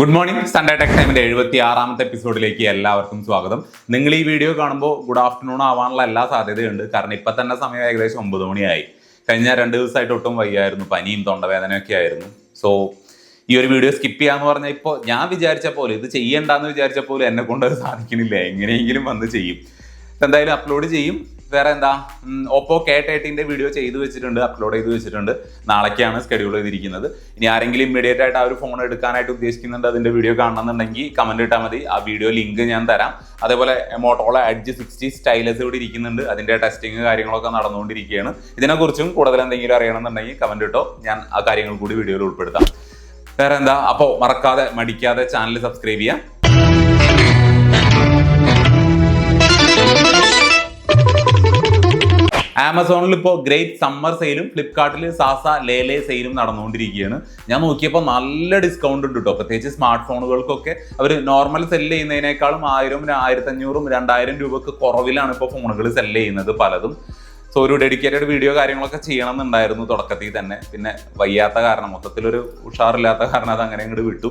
Good morning Sunday tech ടൈമിന്റെ എഴുപത്തി ആറാമത്തെ എപ്പിസോഡിലേക്ക് എല്ലാവർക്കും സ്വാഗതം. നിങ്ങൾ ഈ വീഡിയോ കാണുമ്പോൾ ഗുഡ് ആഫ്റ്റർനൂൺ ആവാനുള്ള എല്ലാ സാധ്യതയുണ്ട്. കാരണം ഇപ്പൊ തന്നെ സമയം ഏകദേശം ഒമ്പത് മണിയായി. കഴിഞ്ഞ രണ്ട് ദിവസമായിട്ട് ഒട്ടും വയ്യായിരുന്നു. പനിയും തൊണ്ടവേദനയൊക്കെ ആയിരുന്നു. സോ ഈ ഒരു വീഡിയോ സ്കിപ്പ് ചെയ്യാന്ന് പറഞ്ഞാൽ ഇപ്പോൾ ഞാൻ വിചാരിച്ച പോലെ ഇത് ചെയ്യണ്ടെന്ന് വിചാരിച്ച പോലെ എന്നെ കൊണ്ട് സാധിക്കുന്നില്ല എങ്ങനെയെങ്കിലും വന്ന് ചെയ്യും. എന്തായാലും അപ്ലോഡ് ചെയ്യും. വേറെ എന്താ ഒപ്പോ കെ തേർട്ടീന്റെ വീഡിയോ ചെയ്തു വെച്ചിട്ടുണ്ട് അപ്ലോഡ് ചെയ്തു വെച്ചിട്ടുണ്ട്. നാളേക്കാണ് സ്കെഡ്യൂൾ ചെയ്തിരിക്കുന്നത്. ഇനി ആരെങ്കിലും ഇമ്മീഡിയറ്റ് ആയിട്ട് ആ ഒരു ഫോൺ എടുക്കാനായിട്ട് ഉദ്ദേശിക്കുന്നുണ്ട് അതിന്റെ വീഡിയോ കാണണമെന്നുണ്ടെങ്കിൽ കമന്റ് ഇട്ടാൽ മതി. ആ വീഡിയോ ലിങ്ക് ഞാൻ തരാം. അതേപോലെ മോട്ടോള അഡ്ജ് സിക്സ്റ്റി സ്റ്റൈലസ് ഇവിടെ ഇരിക്കുന്നുണ്ട്. അതിന്റെ ടെസ്റ്റിംഗ് കാര്യങ്ങളൊക്കെ നടന്നുകൊണ്ടിരിക്കുകയാണ്. ഇതിനെക്കുറിച്ചും കൂടുതൽ എന്തെങ്കിലും അറിയണമെന്നുണ്ടെങ്കിൽ കമന്റ് ഇട്ടോ. ഞാൻ ആ കാര്യങ്ങൾ കൂടി വീഡിയോയിൽ ഉൾപ്പെടുത്താം. വേറെ എന്താ അപ്പോൾ മറക്കാതെ മടിക്കാതെ ചാനൽ സബ്സ്ക്രൈബ് ചെയ്യാം ആമസോണിൽ ഇപ്പോൾ ഗ്രേറ്റ് സമ്മർ സെയിലും ഫ്ലിപ്കാർട്ടിൽ സാസ ലേലേ സെയിലും നടന്നുകൊണ്ടിരിക്കുകയാണ്. ഞാൻ നോക്കിയപ്പോൾ നല്ല ഡിസ്കൗണ്ട് ഉണ്ട് കേട്ടോ പ്രത്യേകിച്ച് സ്മാർട്ട് ഫോണുകൾക്കൊക്കെ അവർ നോർമൽ സെല്ല് ചെയ്യുന്നതിനേക്കാളും ആയിരം ആയിരത്തഞ്ഞൂറും രണ്ടായിരം രൂപക്ക് കുറവിലാണ് ഇപ്പോൾ ഫോണുകൾ സെല്ല് ചെയ്യുന്നത് പലതും. സോ ഒരു ഡെഡിക്കേറ്റഡ് വീഡിയോ കാര്യങ്ങളൊക്കെ ചെയ്യണം എന്നുണ്ടായിരുന്നു തുടക്കത്തിൽ തന്നെ. പിന്നെ വയ്യാത്ത കാരണം മൊത്തത്തിലൊരു ഉഷാറില്ലാത്ത കാരണം അത് അങ്ങനെ അങ്ങോട്ട് വിട്ടു.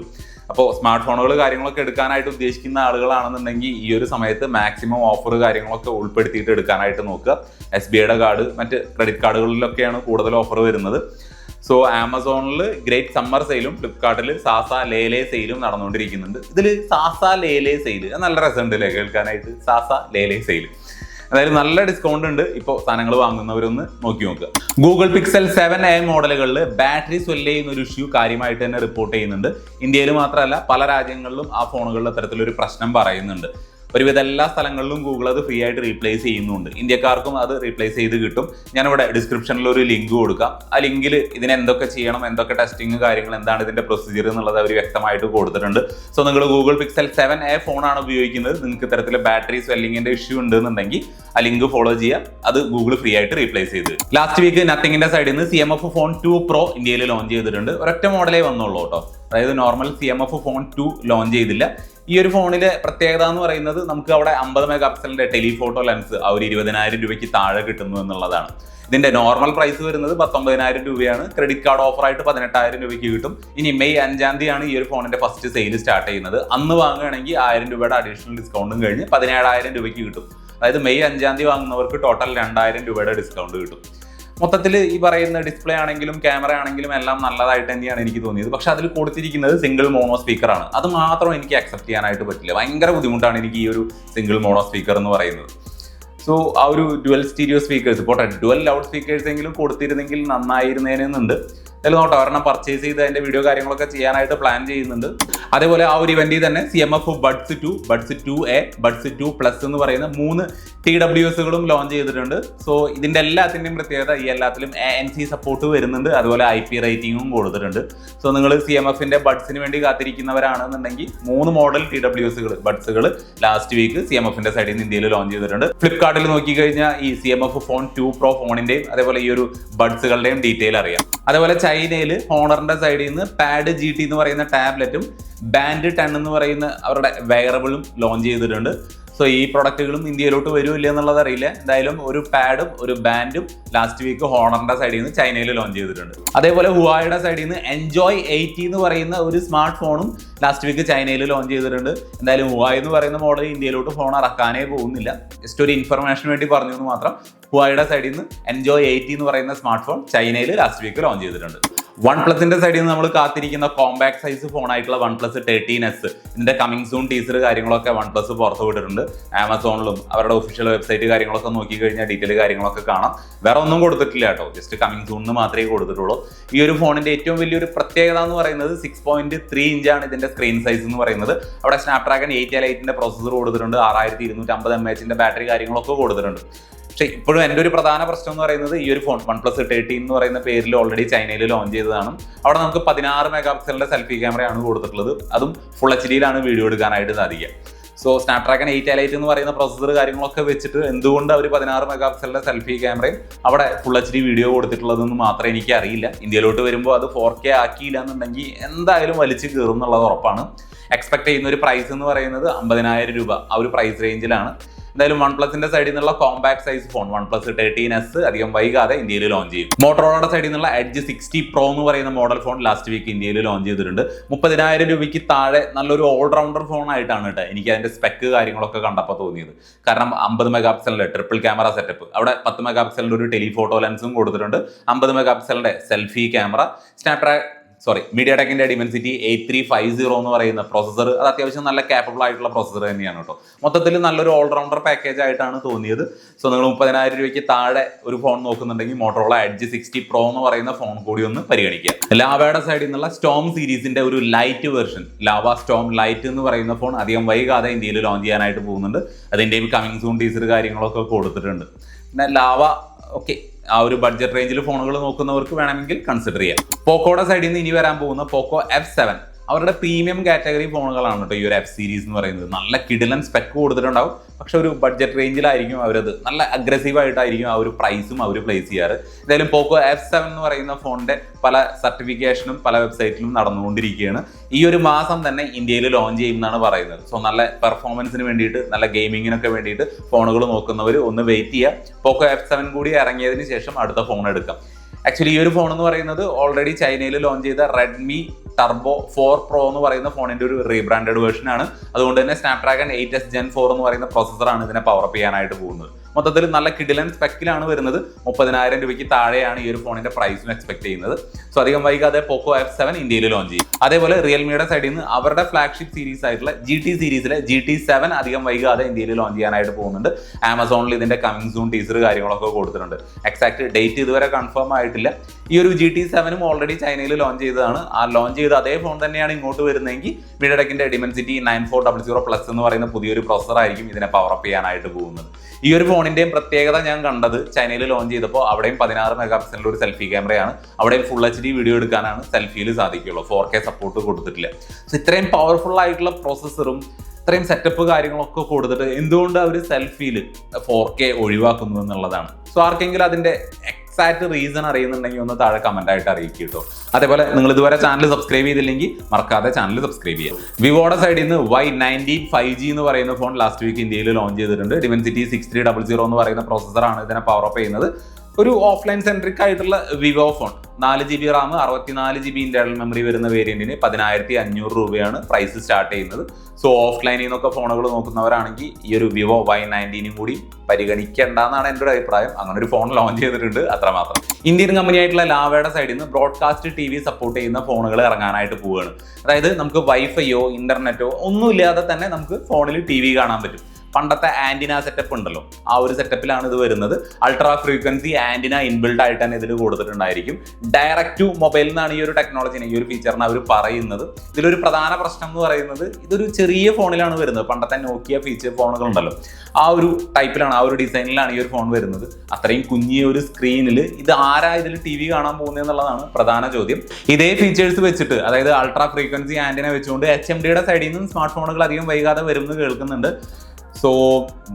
അപ്പോൾ സ്മാർട്ട് ഫോണുകൾ കാര്യങ്ങളൊക്കെ എടുക്കാനായിട്ട് ഉദ്ദേശിക്കുന്ന ആളുകളാണെന്നുണ്ടെങ്കിൽ ഈ ഒരു സമയത്ത് മാക്സിമം ഓഫർ കാര്യങ്ങളൊക്കെ ഉൾപ്പെടുത്തിയിട്ട് എടുക്കാനായിട്ട് നോക്കുക. എസ് ബി ഐയുടെ കാർഡ് മറ്റ് ക്രെഡിറ്റ് കാർഡുകളിലൊക്കെയാണ് കൂടുതൽ ഓഫർ വരുന്നത്. സോ ആമസോണിൽ ഗ്രേറ്റ് സമ്മർ സെയിലും ഫ്ലിപ്കാർട്ടിൽ സാസ ലേലെ സെയിലും നടന്നുകൊണ്ടിരിക്കുന്നുണ്ട്. ഇതിൽ സാസ ലേലെ സെയിൽ നല്ല രസമുണ്ടല്ലേ കേൾക്കാനായിട്ട്? സാസ ലേലെ സെയിൽ അതായത് നല്ല ഡിസ്കൗണ്ട് ഉണ്ട്. ഇപ്പോൾ സാധനങ്ങൾ വാങ്ങുന്നവരൊന്ന് നോക്കി നോക്കുക. ഗൂഗിൾ പിക്സൽ സെവൻ എ മോഡലുകളിൽ ബാറ്ററി സ്വെല്ല് ചെയ്യുന്ന ഒരു ഇഷ്യൂ കാര്യമായിട്ട് തന്നെ റിപ്പോർട്ട് ചെയ്യുന്നുണ്ട്. ഇന്ത്യയിൽ മാത്രമല്ല പല രാജ്യങ്ങളിലും ആ ഫോണുകളിൽ അത്തരത്തിലൊരു പ്രശ്നം പറയുന്നുണ്ട്. ഒരുവിധ എല്ലാ സ്ഥലങ്ങളിലും ഗൂഗിൾ അത് ഫ്രീ ആയിട്ട് റീപ്ലേസ് ചെയ്യുന്നുണ്ട്. ഇന്ത്യക്കാർക്കും അത് റീപ്ലേസ് ചെയ്ത് കിട്ടും. ഞാനിവിടെ ഡിസ്ക്രിപ്ഷനിൽ ഒരു ലിങ്ക് കൊടുക്കാം. ആ ലിങ്കിൽ ഇതിന് എന്തൊക്കെ ചെയ്യണം എന്തൊക്കെ ടെസ്റ്റിംഗ് കാര്യങ്ങൾ എന്താണ് ഇതിന്റെ പ്രൊസീജിയർ എന്നുള്ളത് അവർ വ്യക്തമായിട്ട് കൊടുത്തിട്ടുണ്ട്. സോ നിങ്ങൾ ഗൂഗിൾ പിക്സൽ സെവൻ എ ഫോണാണ് ഉപയോഗിക്കുന്നത്. നിങ്ങൾക്ക് ഇത്തരത്തിൽ ബാറ്ററി സ്വെല്ലിങ്ങിന്റെ ഇഷ്യൂ ഉണ്ടെന്നുണ്ടെങ്കിൽ ആ ലിങ്ക് ഫോളോ ചെയ്യുക അത് ഗൂഗിൾ ഫ്രീ ആയിട്ട് റീപ്ലേസ് ചെയ്ത് ലാസ്റ്റ് വീക്ക് നത്തിങ്ങിന്റെ സൈഡിൽ നിന്ന് C M F phone two pro ഇന്ത്യയിൽ ലോഞ്ച് ചെയ്തിട്ടുണ്ട്. ഒരൊറ്റ മോഡലേ വന്നുള്ളൂ കേട്ടോ. അതായത് normal C M F phone two launch ചെയ്തില്ല. ഈ ഒരു ഫോണിലെ പ്രത്യേകത എന്ന് പറയുന്നത് നമുക്ക് അവിടെ അമ്പത് മെഗാ പിക്സലിന്റെ ടെലിഫോട്ടോ ലെൻസ് ആ ഒരു ഇരുപതിനായിരം രൂപയ്ക്ക് താഴെ കിട്ടുന്നു എന്നുള്ളതാണ്. ഇതിന്റെ നോർമൽ പ്രൈസ് വരുന്നത് പത്തൊമ്പതിനായിരം രൂപയാണ്. ക്രെഡിറ്റ് കാർഡ് ഓഫറായിട്ട് പതിനെട്ടായിരം രൂപയ്ക്ക് കിട്ടും. ഇനി മെയ് അഞ്ചാം തീയതിയാണ് ഈ ഒരു ഫോണിന്റെ ഫസ്റ്റ് സെയിൽ സ്റ്റാർട്ട് ചെയ്യുന്നത്. അന്ന് വാങ്ങുകയാണെങ്കിൽ ആയിരം രൂപയുടെ അഡീഷണൽ ഡിസ്കൗണ്ടും കഴിഞ്ഞ് പതിനേഴായിരം രൂപയ്ക്ക് കിട്ടും. അതായത് മെയ് അഞ്ചാം തീയതി വാങ്ങുന്നവർക്ക് ടോട്ടൽ രണ്ടായിരം രൂപയുടെ ഡിസ്കൗണ്ട് കിട്ടും. മൊത്തത്തിൽ ഈ പറയുന്ന ഡിസ്പ്ലേ ആണെങ്കിലും ക്യാമറ ആണെങ്കിലും എല്ലാം നല്ലതായിട്ട് തന്നെയാണ് എനിക്ക് തോന്നിയത്. പക്ഷെ അതിൽ കൊടുത്തിരിക്കുന്നത് സിംഗിൾ മോണോ സ്പീക്കർ ആണ്. അത് മാത്രം എനിക്ക് അക്സെപ്റ്റ് ചെയ്യാനായിട്ട് പറ്റില്ല. ഭയങ്കര ബുദ്ധിമുട്ടാണ് എനിക്ക് ഈ ഒരു സിംഗിൾ മോണോ സ്പീക്കർ എന്ന് പറയുന്നത്. സോ ആ ഒരു ഡുവൽ സ്റ്റീരിയോ സ്പീക്കേഴ്സ് പോട്ടെ ഡുവൽ ലൗഡ് സ്പീക്കേഴ്സ് എങ്കിലും കൊടുത്തിരുന്നെങ്കിൽ നന്നായിരുന്നേനെന്നുണ്ട്. എന്തായാലും നോട്ടോ ഒരെണ്ണം പർച്ചേസ് ചെയ്ത് അതിന്റെ വീഡിയോ കാര്യങ്ങളൊക്കെ ചെയ്യാനായിട്ട് പ്ലാൻ ചെയ്യുന്നുണ്ട്. അതേപോലെ ആ ഒരു ഇവന്റിൽ തന്നെ C M F buds two buds two A buds two plus എന്ന് പറയുന്ന മൂന്ന് ടി ഡബ്ല്യു എസുകളും ലോഞ്ച് ചെയ്തിട്ടുണ്ട്. സോ ഇതിന്റെ എല്ലാത്തിന്റെയും പ്രത്യേകത ഈ എല്ലാത്തിലും എ എൻ സി സപ്പോർട്ട് വരുന്നുണ്ട്. അതുപോലെ ഐ പി റേറ്റിംഗും കൊടുത്തിട്ടുണ്ട്. സോ നിങ്ങൾ സി എം എഫിന്റെ ബഡ്സിന് വേണ്ടി കാത്തിരിക്കുന്നവരാണെന്നുണ്ടെങ്കിൽ മൂന്ന് മോഡൽ ടി ഡബ്ല്യു എസുകൾ ബഡ്സുകൾ ലാസ്റ്റ് വീക്ക് സി എം എഫിന്റെ സൈഡിൽ നിന്ന് ഇന്ത്യയിൽ ലോഞ്ച് ചെയ്തിട്ടുണ്ട്. ഫ്ലിപ്കാർട്ടിൽ നോക്കിക്കഴിഞ്ഞാൽ ഈ C M F phone two pro ഫോണിന്റെയും അതേപോലെ ഈ ഒരു ബഡ്സുകളുടെയും ഡീറ്റെയിൽ അറിയാം. അതേപോലെ ചൈനയിൽ ഹോണറിന്റെ സൈഡിൽ നിന്ന് പാഡ് ജി ടി എന്ന് പറയുന്ന ടാബ്ലറ്റും ബാൻഡ് ടെൻ എന്ന് പറയുന്ന അവരുടെ വെയറബിളും ലോഞ്ച് ചെയ്തിട്ടുണ്ട്. സോ ഈ പ്രൊഡക്റ്റുകളും ഇന്ത്യയിലോട്ട് വരുമില്ല എന്നുള്ളത് അറിയില്ല. എന്തായാലും ഒരു പാഡും ഒരു ബാൻഡും ലാസ്റ്റ് വീക്ക് ഹോണറിന്റെ സൈഡിൽ നിന്ന് ചൈനയിൽ ലോഞ്ച് ചെയ്തിട്ടുണ്ട്. അതേപോലെ ഹുവായുടെ സൈഡിൽ നിന്ന് എൻജോയ് എയ്റ്റി എന്ന് പറയുന്ന ഒരു സ്മാർട്ട് ഫോണും ലാസ്റ്റ് വീക്ക് ചൈനയിൽ ലോഞ്ച് ചെയ്തിട്ടുണ്ട്. എന്തായാലും ഹുവായ് എന്ന് പറയുന്ന മോഡൽ ഇന്ത്യയിലോട്ട് ഫോൺ ഇറക്കാനേ പോകുന്നില്ല. ജസ്റ്റ് ഒരു ഇൻഫർമേഷൻ വേണ്ടി പറഞ്ഞു എന്ന് മാത്രം. ഹുവായുടെ സൈഡിൽ നിന്ന് എൻജോയ് എയ്റ്റി എന്ന് പറയുന്ന സ്മാർട്ട് ഫോൺ ചൈനയിൽ ലാസ്റ്റ് വീക്ക് ലോഞ്ച് ചെയ്തിട്ടുണ്ട്. വൺ പ്ലസിന്റെ സൈഡിൽ നിന്ന് നമ്മൾ കാത്തിരിക്കുന്ന കോമ്പാക്ട് സൈസ് ഫോൺ ആയിട്ടുള്ള വൺ പ്ലസ് തേർട്ടീൻ എസ് ഇതിന്റെ കമ്മിങ് സൂൺ ടീസർ കാര്യങ്ങളൊക്കെ വൺ പ്ലസ് പുറത്തു വിട്ടിട്ടുണ്ട്. ആമസോണിലും അവരുടെ ഒഫീഷ്യൽ വെബ്സൈറ്റ് കാര്യങ്ങളൊക്കെ നോക്കി കഴിഞ്ഞാൽ ഡീറ്റെയിൽ കാര്യങ്ങളൊക്കെ കാണാം. വേറെ ഒന്നും കൊടുത്തിട്ടില്ല കേട്ടോ. ജസ്റ്റ് കമ്മിങ് സൂണിന് മാത്രമേ കൊടുത്തിട്ടുള്ളൂ. ഈ ഒരു ഫോണിന്റെ ഏറ്റവും വലിയൊരു പ്രത്യേകത എന്ന് പറയുന്നത് സിക്സ് പോയിന്റ് ത്രീ ഇഞ്ചാണ് ഇതിന്റെ സ്ക്രീൻ സൈസ് എന്ന് പറയുന്നത്. അവിടെ സ്നാപ്ഡ്രാഗൺ എയ്റ്റ് എൽ എയ്റ്റിന്റെ പ്രോസസർ കൊടുത്തിട്ടുണ്ട്. ആറായിരത്തി ഇരുന്നൂറ്റി അമ്പത് എം എച്ചിന്റെ ബാറ്ററി കാര്യങ്ങളൊക്കെ കൊടുത്തിട്ടുണ്ട്. പക്ഷേ ഇപ്പോഴും എന്റെ ഒരു പ്രധാന പ്രശ്നം എന്ന് പറയുന്നത് ഈ ഒരു ഫോൺ വൺ പ്ലസ് തേർട്ടീൻ എന്ന് പറയുന്ന പേരിൽ ഓൾറെഡി ചൈനയിൽ ലോഞ്ച് ചെയ്തതാണ്. അവിടെ നമുക്ക് പതിനാറ് മെഗാ പിക്സലിന്റെ സെൽഫി ക്യാമറയാണ് കൊടുത്തിട്ടുള്ളത്. അതും ഫുൾ എച്ച് ഡിയിലാണ് വീഡിയോ എടുക്കാനായിട്ട് സാധിക്കുക. സോ സ്നാപ്ഡ്രാഗൺ എയ്റ്റ് എലൈറ്റ് എന്ന് പറയുന്ന പ്രൊസസർ കാര്യങ്ങളൊക്കെ വെച്ചിട്ട് എന്തുകൊണ്ട് അവർ പതിനാറ് മെഗാ പിക്സലിന്റെ സെൽഫി ക്യാമറയും അവിടെ ഫുൾ എച്ച് ഡി വീഡിയോ കൊടുത്തിട്ടുള്ളതെന്ന് മാത്രം എനിക്ക് അറിയില്ല. ഇന്ത്യയിലോട്ട് വരുമ്പോൾ അത് ഫോർ കെ ആക്കിയില്ല എന്നുണ്ടെങ്കിൽ എന്തായാലും വലിച്ചു കയറും എന്നുള്ളത് ഉറപ്പാണ്. എക്സ്പെക്ട് ചെയ്യുന്ന ഒരു പ്രൈസ് എന്ന് പറയുന്നത് അമ്പതിനായിരം രൂപ ആ ഒരു പ്രൈസ് റേഞ്ചിലാണ് എന്തായാലും വൺ പ്ലസിന്റെ സൈഡിൽ നിന്നുള്ള compact size phone one plus thirteen S അധികം വൈകാതെ ഇന്ത്യയിൽ ലോഞ്ച് ചെയ്യും. മോട്ടോറോളയുടെ സൈഡിൽ നിന്നുള്ള എഡ്ജ് സിക്സ്റ്റി പ്രോ എന്ന് പറയുന്ന മോഡൽ ഫോൺ ലാസ്റ്റ് വീക്ക് ഇന്ത്യയിൽ ലോഞ്ച് ചെയ്തിട്ടുണ്ട്. മുപ്പതിനായിരം രൂപയ്ക്ക് താഴെ നല്ലൊരു ഓൾറൗണ്ടർ ഫോൺ ആയിട്ടാണ് കേട്ടോ എനിക്ക് അതിന്റെ സ്പെക്ക് കാര്യങ്ങളൊക്കെ കണ്ടപ്പോൾ തോന്നിയത്. കാരണം അമ്പത് മെഗാ പിക്സലിന്റെ ട്രിപ്പിൾ ക്യാമറ സെറ്റപ്പ് അവിടെ പത്ത് മെഗാ പിക്സലിന്റെ ഒരു ടെലിഫോട്ടോ ലെൻസും കൊടുത്തിട്ടുണ്ട്. അമ്പത് mega പിക്സലിന്റെ selfie camera Snapdragon sorry Media ടെക്കിന്റെ Dimensity eight three five zero എന്ന് പറയുന്ന പ്രോസസർ അത് അത്യാവശ്യം നല്ല കാപ്പബിൾ ആയിട്ടുള്ള പ്രോസസർ തന്നെയാണ് കേട്ടോ. മൊത്തത്തിൽ നല്ലൊരു ഓൾറൗണ്ടർ പാക്കേജ് ആയിട്ടാണ് തോന്നിയത്. സോ നിങ്ങൾ മുപ്പതിനായിരം രൂപയ്ക്ക് താഴെ ഒരു ഫോൺ നോക്കുന്നുണ്ടെങ്കിൽ മോട്ടോറോള എഡ്ജ് സിക്സ്റ്റി പ്രോ എന്ന് പറയുന്ന ഫോൺ കൂടി ഒന്ന് പരിഗണിക്കുക ലാവയുടെ സൈഡിൽ നിന്നുള്ള സ്റ്റോം സീരീസിന്റെ ഒരു light version Lava Storm light എന്ന് പറയുന്ന ഫോൺ അധികം വൈകാതെ ഇന്ത്യയിൽ ലോഞ്ച് ചെയ്യാനായിട്ട് പോകുന്നുണ്ട്. അതിന്റെയും കമ്മിങ് സൂൺ ടീസർ കാര്യങ്ങളൊക്കെ കൊടുത്തിട്ടുണ്ട്. പിന്നെ ലാവ ഓക്കെ ആ ഒരു ബഡ്ജറ്റ് റേഞ്ചിൽ ഫോണുകൾ നോക്കുന്നവർക്ക് വേണമെങ്കിൽ കൺസിഡർ ചെയ്യാം. പോക്കോയുടെ സൈഡിൽ നിന്ന് ഇനി വരാൻ പോകുന്ന പോക്കോ എഫ് സെവൻ അവരുടെ പ്രീമിയം കാറ്റഗറി ഫോണുകളാണ് കേട്ടോ ഈ ഒരു എഫ് സീരീസ് എന്ന് പറയുന്നത്. നല്ല കിടിലൻ സ്പെക്ക് കൊടുത്തിട്ടുണ്ടാവും. പക്ഷെ ഒരു ബഡ്ജറ്റ് റേഞ്ചിലായിരിക്കും അവരത്. നല്ല അഗ്രസീവ് ആയിട്ടായിരിക്കും ആ ഒരു പ്രൈസും അവർ പ്ലേസ് ചെയ്യാറ്. എന്തായാലും പോക്കോ എഫ് സെവൻ എന്ന് പറയുന്ന ഫോണിന്റെ പല സർട്ടിഫിക്കേഷനും പല വെബ്സൈറ്റിലും നടന്നുകൊണ്ടിരിക്കുകയാണ്. ഈ ഒരു മാസം തന്നെ ഇന്ത്യയിൽ ലോഞ്ച് ചെയ്യുമെന്നാണ് പറയുന്നത്. സോ നല്ല പെർഫോമൻസിന് വേണ്ടിയിട്ട് നല്ല ഗെയിമിങ്ങിനൊക്കെ വേണ്ടിയിട്ട് ഫോണുകൾ നോക്കുന്നവർ ഒന്ന് വെയിറ്റ് ചെയ്യുക. പോക്കോ എഫ് സെവൻ കൂടി ഇറങ്ങിയതിന് ശേഷം അടുത്ത ഫോൺ എടുക്കാം. ആക്ച്വലി ഈ ഒരു ഫോൺ എന്ന് പറയുന്നത് ഓൾറെഡി ചൈനയിൽ ലോഞ്ച് ചെയ്ത റെഡ്മി ടർബോ ഫോർ പ്രോ എന്ന് പറയുന്ന ഫോണിന്റെ ഒരു റീബ്രാൻഡഡ് വേർഷൻ ആണ്. അതുകൊണ്ട് തന്നെ Snapdragon eight S Gen four എന്ന് പറയുന്ന പ്രോസസ്സറാണ് ഇതിനെ പവർ അപ്പ് ചെയ്യാനായിട്ട് പോകുന്നത്. മൊത്തത്തിൽ നല്ല കിഡിലൻ സ്പെക്കിലാണ് വരുന്നത്. മുപ്പതിനായിരം രൂപയ്ക്ക് താഴെയാണ് ഈ ഒരു ഫോണിന്റെ പ്രൈസും എക്സ്പെക്ട് ചെയ്യുന്നത്. സോ അധികം വൈകാതെ പോക്കോ എഫ് സെവൻ ഇന്ത്യയിൽ ലോഞ്ച് ചെയ്യും. അതേപോലെ റിയൽമിയുടെ സൈഡിൽ നിന്ന് അവരുടെ ഫ്ലാഗ്ഷിപ്പ് സീരീസ് ആയിട്ടുള്ള ജി ടി സീരീസിലെ ജി ടി സെവൻ അധികം വൈകാതെ ഇന്ത്യയിൽ ലോഞ്ച് ചെയ്യാനായിട്ട് പോകുന്നുണ്ട്. ആമസോണിൽ ഇതിന്റെ കമ്മിങ് സൂൺ ടീസർ കാര്യങ്ങളൊക്കെ കൊടുത്തിട്ടുണ്ട്. എക്സാക്ട് ഡേറ്റ് ഇതുവരെ കൺഫേം ആയിട്ടില്ല. ഈ ഒരു ജി ടി സെവനും ഓൾറെഡി ചൈനയിൽ ലോഞ്ച് ചെയ്തതാണ്. ആ ലോഞ്ച് ചെയ്ത അതേ ഫോൺ തന്നെയാണ് ഇങ്ങോട്ട് വരുന്നതെങ്കിൽ മീഡിയടെക്കിന്റെ Dimensity nine four double zero plus എന്ന് പറയുന്ന പുതിയൊരു പ്രോസസർ ആയിരിക്കും ഇതിനെ പവർ അപ്പ് ചെയ്യാനായിട്ട് പോകുന്നത്. ഈ ഒരു ഫോണിന്റെയും പ്രത്യേകത ഞാൻ കണ്ടത് ചൈനയിൽ ലോഞ്ച് ചെയ്തപ്പോൾ അവിടെയും പതിനാറ് മെഗാ പിക്സലിന്റെ ഒരു സെൽഫി ക്യാമറയാണ് അവിടെയും ഫുൾ എച്ച് ഡി വീഡിയോ എടുക്കാനാണ് സെൽഫിയിൽ സാധിക്കുള്ളൂ. ഫോർ കെ സപ്പോർട്ട് കൊടുത്തിട്ടില്ല. സോ ഇത്രയും പവർഫുൾ ആയിട്ടുള്ള പ്രോസസ്സറും ഇത്രയും സെറ്റപ്പ് കാര്യങ്ങളൊക്കെ കൊടുത്തിട്ട് എന്തുകൊണ്ട് അവർ സെൽഫിയിൽ ഫോർ കെ ഒഴിവാക്കുന്നു എന്നുള്ളതാണ്. സോ ആർക്കെങ്കിലും അതിന്റെ എക്സാക്ട് റീസൺ അറിയുന്നുണ്ടെങ്കിൽ ഒന്ന് താഴെ കമന്റ് ആയിട്ട് അറിയിക്കും കേട്ടോ അതേപോലെ നിങ്ങൾ ഇതുവരെ ചാനൽ സബ്സ്ക്രൈബ് ചെയ്തില്ലെങ്കിൽ മറക്കാതെ ചാനൽ സബ്സ്ക്രൈബ് ചെയ്യുക വിവോയുടെ സൈഡിൽ നിന്ന് വൈ നയന്റീൻ ഫൈവ് ജി എന്ന് പറയുന്ന ഫോൺ ലാസ്റ്റ് വീക്ക് ഇന്ത്യയിൽ ലോഞ്ച് ചെയ്തിട്ടുണ്ട്. Dimensity six three double zero എന്ന് പറയുന്ന പ്രോസസ്സറാണ് ഇതിനെ പവർ അപ്പ് ചെയ്യുന്നത്. ഒരു ഓഫ്ലൈൻ സെൻട്രിക് ആയിട്ടുള്ള വിവോ ഫോൺ നാല് ജി ബി റാം അറുപത്തിനാല് ജി ബി ഇന്റേണൽ മെമ്മറി വരുന്ന വേരിയന്റിന് പതിനായിരത്തി അഞ്ഞൂറ് രൂപയാണ് പ്രൈസ് സ്റ്റാർട്ട് ചെയ്യുന്നത്. സോ ഓഫ്ലൈനിൽ നിന്നൊക്കെ ഫോണുകൾ നോക്കുന്നവരാണെങ്കിൽ ഈ ഒരു വിവോ വൈ നയന്റീനും കൂടി പരിഗണിക്കേണ്ട എന്നാണ് എന്റെ ഒരു അഭിപ്രായം. അങ്ങനെ ഒരു ഫോൺ ലോഞ്ച് ചെയ്തിട്ടുണ്ട് അത്രമാത്രം. ഇന്ത്യൻ കമ്പനി ആയിട്ടുള്ള ലാവയുടെ സൈഡിൽ നിന്ന് ബ്രോഡ്കാസ്റ്റ് ടി വി സപ്പോർട്ട് ചെയ്യുന്ന ഫോണുകൾ ഇറങ്ങാനായിട്ട് പോവുകയാണ്. അതായത് നമുക്ക് വൈഫൈയോ ഇന്റർനെറ്റോ ഒന്നുമില്ലാതെ തന്നെ നമുക്ക് ഫോണിൽ ടി വി കാണാൻ പറ്റും. പണ്ടത്തെ ആന്റിന സെറ്റപ്പ് ഉണ്ടല്ലോ. ആ ഒരു സെറ്റപ്പിലാണ് ഇത് വരുന്നത്. അൾട്രാ ഫ്രീക്വൻസി ആന്റിന ഇൻബിൽഡ് ആയിട്ട് തന്നെ ഇതിൽ കൊടുത്തിട്ടുണ്ടായിരിക്കും. ഡയറക്റ്റ് ടു മൊബൈൽ എന്നാണ് ഈ ഒരു ടെക്നോളജിനെ ഈ ഒരു ഫീച്ചറിനെ അവർ പറയുന്നത്. ഇതിലൊരു പ്രധാന പ്രശ്നം എന്ന് പറയുന്നത് ഇതൊരു ചെറിയ ഫോണിലാണ് വരുന്നത്. പണ്ടത്തെ നോക്കിയ ഫീച്ചർ ഫോണുകൾ ഉണ്ടല്ലോ. ആ ഒരു ടൈപ്പിലാണ് ആ ഒരു ഡിസൈനിലാണ് ഈ ഒരു ഫോൺ വരുന്നത്. അത്രയും കുഞ്ഞിയ ഒരു സ്ക്രീനിൽ ഇത് ആരാ ഇതിൽ ടി വി കാണാൻ പോകുന്നത് എന്നുള്ളതാണ് പ്രധാന ചോദ്യം. ഇതേ ഫീച്ചേഴ്സ് വെച്ചിട്ട് അതായത് അൾട്രാ ഫ്രീക്വൻസി ആന്റിന വെച്ചുകൊണ്ട് എച്ച് എം ഡിയുടെ സൈഡിൽ നിന്നും സ്മാർട്ട് ഫോണുകൾ അധികം വൈകാതെ വരുമെന്ന് കേൾക്കുന്നുണ്ട്. സോ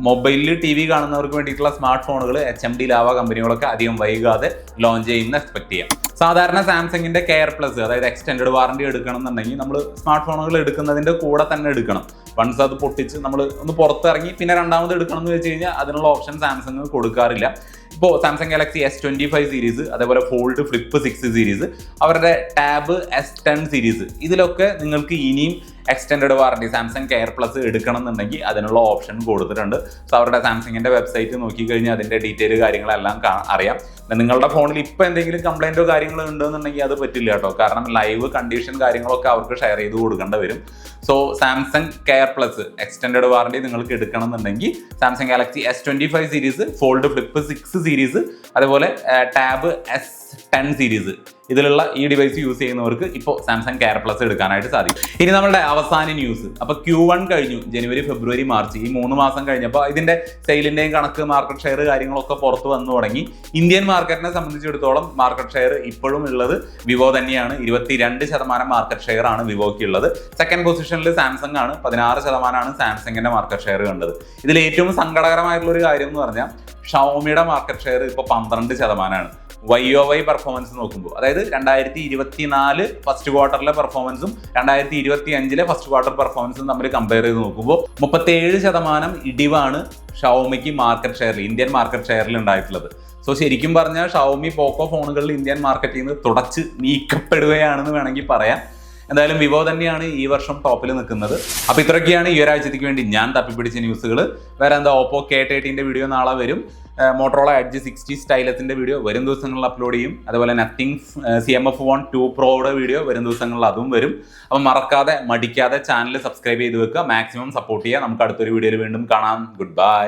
മൊബൈലിൽ ടി വി കാണുന്നവർക്ക് വേണ്ടിയിട്ടുള്ള സ്മാർട്ട് ഫോണുകൾ എച്ച് എം ഡി ലാവ കമ്പനികളൊക്കെ അധികം വൈകാതെ ലോഞ്ച് ചെയ്യുന്ന എക്സ്പെക്ട് ചെയ്യാം. സാധാരണ സാംസങ്ങിന്റെ കെയർ പ്ലസ് അതായത് എക്സ്റ്റൻഡ് വാറണ്ടി എടുക്കണം എന്നുണ്ടെങ്കിൽ നമ്മൾ സ്മാർട്ട് ഫോണുകൾ എടുക്കുന്നതിന്റെ കൂടെ തന്നെ എടുക്കണം. വൺസ് അത് പൊട്ടിച്ച് നമ്മൾ ഒന്ന് പുറത്തിറങ്ങി പിന്നെ രണ്ടാമത് എടുക്കണം എന്ന് വെച്ച് കഴിഞ്ഞാൽ അതിനുള്ള ഓപ്ഷൻ സാംസങ് കൊടുക്കാറില്ല. ഇപ്പോൾ Samsung Galaxy S twenty five series അതേപോലെ ഫോൾഡ് ഫ്ലിപ്പ് സിക്സ് സീരീസ് അവരുടെ ടാബ് എസ് ടെൻ സീരീസ് ഇതിലൊക്കെ നിങ്ങൾക്ക് ഇനിയും extend warranty Samsung care plus എടുക്കണം എന്നുണ്ടെങ്കിൽ അതിനുള്ള ഓപ്ഷൻ കൊടുത്തിട്ടുണ്ട്. സോ അവരുടെ സാംസങ്ങിന്റെ വെബ്സൈറ്റ് നോക്കിക്കഴിഞ്ഞാൽ അതിന്റെ ഡീറ്റെയിൽ കാര്യങ്ങളെല്ലാം അറിയാം. നിങ്ങളുടെ ഫോണിൽ ഇപ്പോൾ എന്തെങ്കിലും കംപ്ലൈന്റോ കാര്യങ്ങളോ ഉണ്ടെന്നുണ്ടെങ്കിൽ അത് പറ്റില്ല കേട്ടോ. കാരണം ലൈവ് കണ്ടീഷൻ കാര്യങ്ങളൊക്കെ അവർക്ക് ഷെയർ ചെയ്ത് കൊടുക്കേണ്ടി വരും. So Samsung care plus extend warranty നിങ്ങൾക്ക് എടുക്കണം എന്നുണ്ടെങ്കിൽ Samsung Galaxy S twenty five series Fold Flip six series അതുപോലെ ടാബ് എസ് ടെൻ സീരീസ് ഇതിലുള്ള ഈ ഡിവൈസ് യൂസ് ചെയ്യുന്നവർക്ക് ഇപ്പോൾ സാംസങ് കെയർ പ്ലസ് എടുക്കാനായിട്ട് സാധിക്കും. ഇനി നമ്മുടെ അവസാന ന്യൂസ് അപ്പോൾ ക്യൂ വൺ കഴിഞ്ഞു. ജനുവരി ഫെബ്രുവരി മാർച്ച്. ഈ മൂന്ന് മാസം കഴിഞ്ഞപ്പോൾ ഇതിന്റെ സെയിലിന്റെയും കണക്ക് മാർക്കറ്റ് ഷെയർ കാര്യങ്ങളൊക്കെ പുറത്ത് വന്നു തുടങ്ങി. ഇന്ത്യൻ മാർക്കറ്റിനെ സംബന്ധിച്ചിടത്തോളം മാർക്കറ്റ് ഷെയർ ഇപ്പോഴും ഉള്ളത് വിവോ തന്നെയാണ്. ഇരുപത്തിരണ്ട് ശതമാനം മാർക്കറ്റ് ഷെയർ ആണ് വിവോയ്ക്ക് ഉള്ളത്. സെക്കൻഡ് പൊസിഷനിൽ സാംസങ് ആണ്. പതിനാറ് ശതമാനമാണ് സാംസങ്ങിന്റെ മാർക്കറ്റ് ഷെയർ കണ്ടത്. ഇതിൽ ഏറ്റവും സങ്കടകരമായിട്ടുള്ള ഒരു കാര്യം എന്ന് പറഞ്ഞാൽ ഷവോമിയുടെ മാർക്കറ്റ് ഷെയർ ഇപ്പോൾ പന്ത്രണ്ട് ശതമാനമാണ്. വൈ ഒ വൈ പെർഫോമൻസ് നോക്കുമ്പോൾ അതായത് രണ്ടായിരത്തി ഇരുപത്തിനാല് ഫസ്റ്റ് ക്വാർട്ടറിലെ പെർഫോമൻസും രണ്ടായിരത്തി ഇരുപത്തി അഞ്ചിലെ ഫസ്റ്റ് ക്വാർട്ടർ പെർഫോമൻസും തമ്മിൽ കമ്പയർ ചെയ്ത് നോക്കുമ്പോൾ മുപ്പത്തേഴ് ശതമാനം ഇടിവാണ് ഷവോമിക്ക് മാർക്കറ്റ് ഷെയറിൽ ഇന്ത്യൻ മാർക്കറ്റ് ഷെയറിൽ ഉണ്ടായിട്ടുള്ളത്. സോ ശരിക്കും പറഞ്ഞാൽ ഷവോമി പോക്കോ ഫോണുകളിൽ ഇന്ത്യൻ മാർക്കറ്റിൽ നിന്ന് തുടച്ച് നീക്കപ്പെടുകയാണെന്ന് വേണമെങ്കിൽ പറയാം. എന്തായാലും വിവോ തന്നെയാണ് ഈ വർഷം ടോപ്പിൽ നിൽക്കുന്നത്. അപ്പോൾ ഇത്രയൊക്കെയാണ് ഈ ഒരാഴ്ചത്തേക്ക് വേണ്ടി ഞാൻ തപ്പിപ്പിടിച്ച ന്യൂസുകൾ വേറെ എന്താ ഓപ്പോ കെ തേർട്ടീന്റെ വീഡിയോ നാളെ വരും. മോട്ടറോള എഡ്ജ് സിക്സ്റ്റി സ്റ്റൈലസിന്റെ വീഡിയോ വരും ദിവസങ്ങളിൽ അപ്ലോഡ് ചെയ്യും. അതുപോലെ Nothing C M F one two പ്രോയുടെ video വരും ദിവസങ്ങളിൽ അതും വരും. അപ്പം മറക്കാതെ മടിക്കാതെ ചാനൽ സബ്സ്ക്രൈബ് ചെയ്ത് വെക്കുക. മാക്സിമം സപ്പോർട്ട് ചെയ്യുക നമുക്ക് അടുത്തൊരു വീഡിയോയിൽ വീണ്ടും കാണാം. Good bye